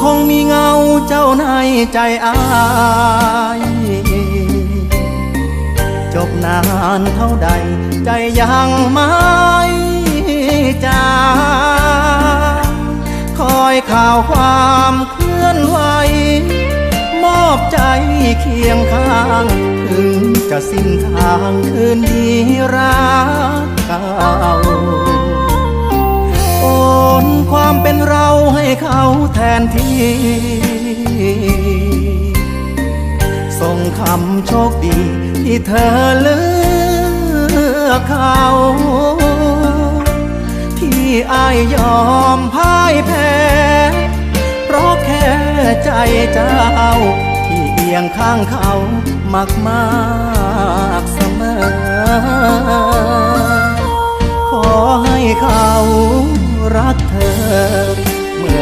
ให้าใจอายจบนานเท่าใด ใจยังไม่จางคอยข่าวความเคลื่อนไหว มอบใจเคียงข้าง ถึงจะสิ้นทางคืนดีรักเก่าโอนความเป็นเรา เขาแทนที่ ส่งคำโชคดีที่เธอเลือกเขา ที่อายยอมพ่ายแพ้ เพราะแค่ใจเจ้า ที่เอียงข้างเขามากมากเสมอ ขอให้เขารักเธอ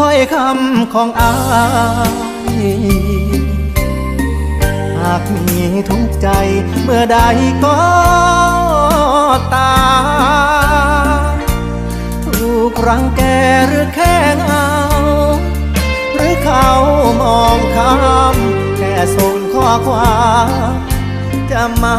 ถ้อยคำของอ้ายหากมีทุกใจเมื่อใดก็ตาถูกรังแกหรือแค่เงาหรือเขามองข้ามแค่ส่งข้อความจะมา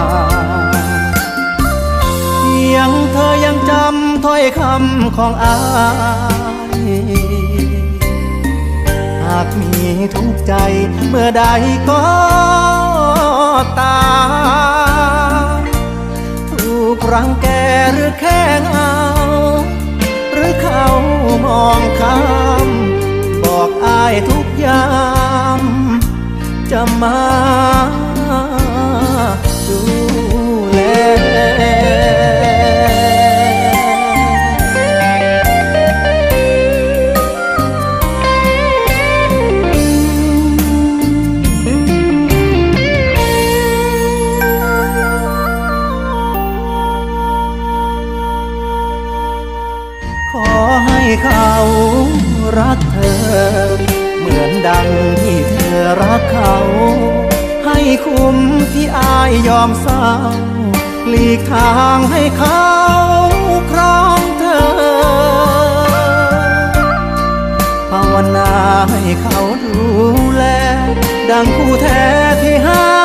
ม ยงเธอยังจำถ้อยคำของอ้ายหากมีทุกใจเมื่อใดก็ตา ถูกรังแกหรือแค่เหงา หรือเขามองข้าม เขารักเธอ เหมือนดังที่เธอรักเขา ให้คุ้มที่อายยอมเศร้าหลีกทางให้เขาครองเธอ ภาวนาให้เขาดูแล ดังคู่แท้ที่หา